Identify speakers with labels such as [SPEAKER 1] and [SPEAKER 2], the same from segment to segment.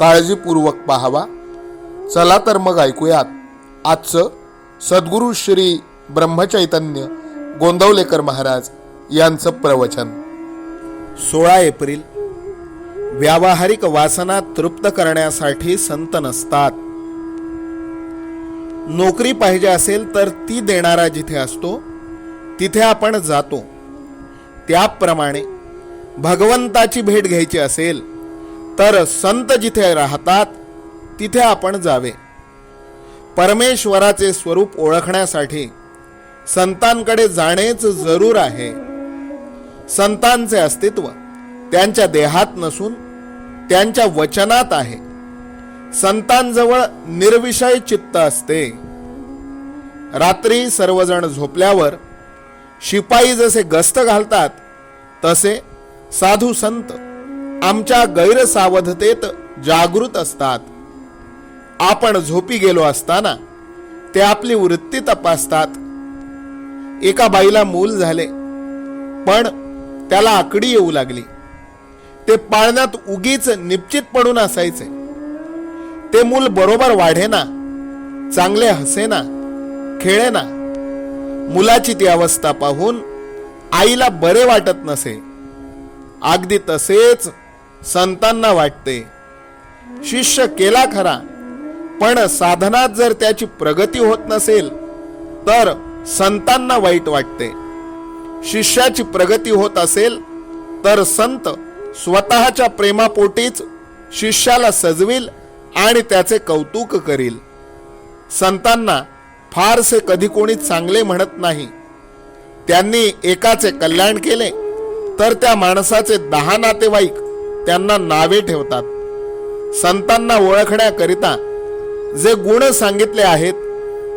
[SPEAKER 1] काळजीपूर्वक पाहावा. चला तर मग ऐकूयात. आजचं सद्गुरू श्री ब्रह्मचैतन्य गोंदवलेकर महाराज यांचं प्रवचन. सोळा एप्रिल. व्यावहारिक वासना तृप्त करण्यासाठी संत नसतात. नोकरी पाहिजे असेल तर ती देणारा जिथे असतो तिथे आपण जातो. त्याप्रमाणे भगवंताची भेट घ्यायची असेल तर संत जिथे राहतात तिथे आपण जावे. परमेश्वराचे स्वरूप ओळखण्यासाठी संतांकडे जाणेच जरूर आहे. संतांचे अस्तित्व त्यांच्या देहात नसून त्यांच्या वचनात आहे. संतांजवळ निर्विषय चित्त असते. रात्री सर्वजण झोपल्यावर शिपाई जसे गस्त घालतात तसे साधू संत आमच्या गैरसावधतेत जागृत असतात. आपण झोपी गेलो असताना ते आपली वृत्ती तपासतात. एका बाईला मूल झाले पण त्याला आकडी येऊ लागली. ते पाळण्यात उगीच निश्चित पडून असायचे. ते मूल बरोबर वाढेना चांगले हसेना खेळेना. मुलाची ती अवस्था पाहून आईला बरे वाटत नसे. अगदी तसेच संतांना वाटते. शिष्य केला खरा. पण साधनात जर त्याची प्रगती होत नसेल तर संतांना वाईट वाटते. शिष्याची प्रगती होत असेल तर संत स्वतःच्या प्रेमापोटीच शिष्याला सजविल आणि त्याचे कौतुक करील. संतांना फारसे कधी कोणी चांगले म्हणत नाही. त्यांनी एकाचे कल्याण केले तर त्या माणसाचे दहा नातेवाईक त्यांना नावे ठेवतात. संतांना ओळखण्याकरिता जे गुण सांगितले आहेत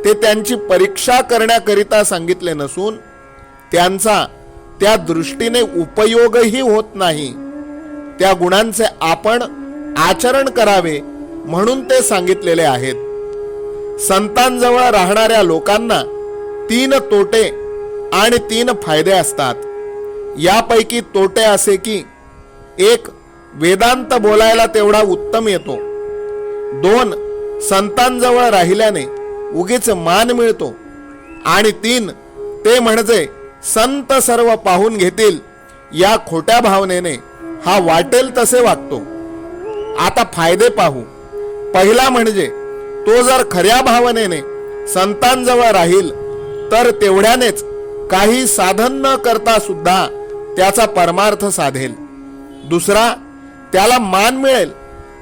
[SPEAKER 1] ते त्यांची परीक्षा करण्याकरिता सांगितले नसून त्यांचा त्या दृष्टीने उपयोगही होत नाही. त्या गुणांचे आपण आचरण करावे म्हणून ते सांगितलेले आहेत. संतांजवळ राहणाऱ्या लोकांना तीन तोटे आणि तीन फायदे असतात. यापैकी तोटे असे की एक वेदांत बोलायला तेवढा उत्तम येतो. दोन संतांजवळ राहिल्याने उगीच मान मिळतो. आणि तीन ते म्हणजे संत सर्व पाहून घेतील या खोट्या भावनेने हा वाटेल तसे वागतो. आता फायदे पाहू. पहिला म्हणजे तो जर खऱ्या भावनेने संतांजवळ राहील तर तेवढ्यानेच काही साधन न करता सुद्धा त्याचा परमार्थ साधेल. दुसरा त्याला मान मिळेल.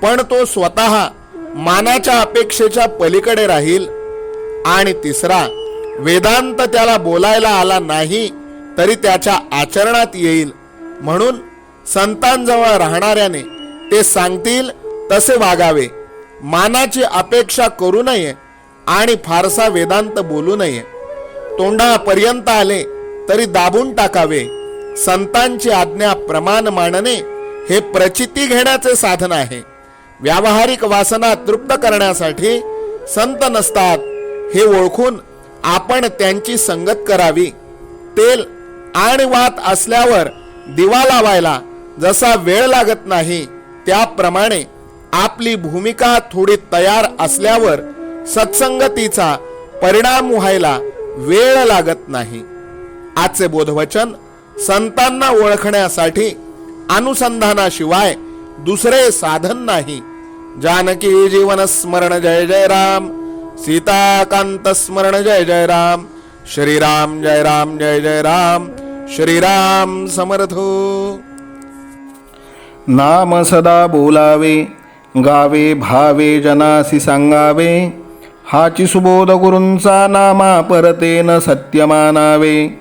[SPEAKER 1] पण तो स्वतः मानाच्या अपेक्षेच्या पलीकडे राहील. आणि तिसरा वेदांत त्याला बोलायला आला नाही तरी त्याच्या आचरणात येईल. म्हणून संतांजवळ राहणाऱ्याने ते सांगतील तसे वागावे. मानाची अपेक्षा करू नये आणि फारसा वेदांत बोलू नये. तोंडापर्यंत आले तरी दाबून टाकावे. संतांची आज्ञा प्रमाण मानणे हे प्रचिती घेण्याचे साधन आहे. व्यावहारिक वासना तृप्त करण्यासाठी संत नसतात. हे ओळखून आपण त्यांची संगत करावी. तेल आणि वात असल्यावर दिवा लावायला जसा वेळ लागत नाही त्याप्रमाणे आपली भूमिका थोडी तयार असल्यावर सत्संगतीचा परिणाम व्हायला वेळ लागत नाही. आजचे बोधवचन संतांना ओळखण्यासाठी अनुसंधानाशिवाय दुसरे साधन नाही. जानकी जीवन स्मरण जय जय राम. सीताकांत स्मरण जय जय राम. श्रीराम जय राम जय जय राम. श्रीराम समर्थ.
[SPEAKER 2] नाम सदा बोलावे गावे भावे जनासी सांगावे हाची सुबोध गुरूंचा नामा परतेन सत्यमानावे.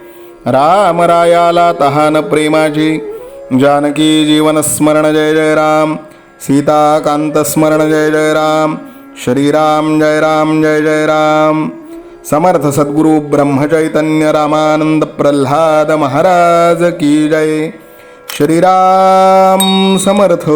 [SPEAKER 2] रामरायाला तहान प्रेमाची. जानकी जीवन स्मरण जय जय राम. सीताकांत स्मरण जय जय राम. श्रीराम जय राम जय जय राम. समर्थ सद्गुरु ब्रह्मचैतन्य रामानंद प्रल्हाद महाराज की जय. श्रीराम समर्थ.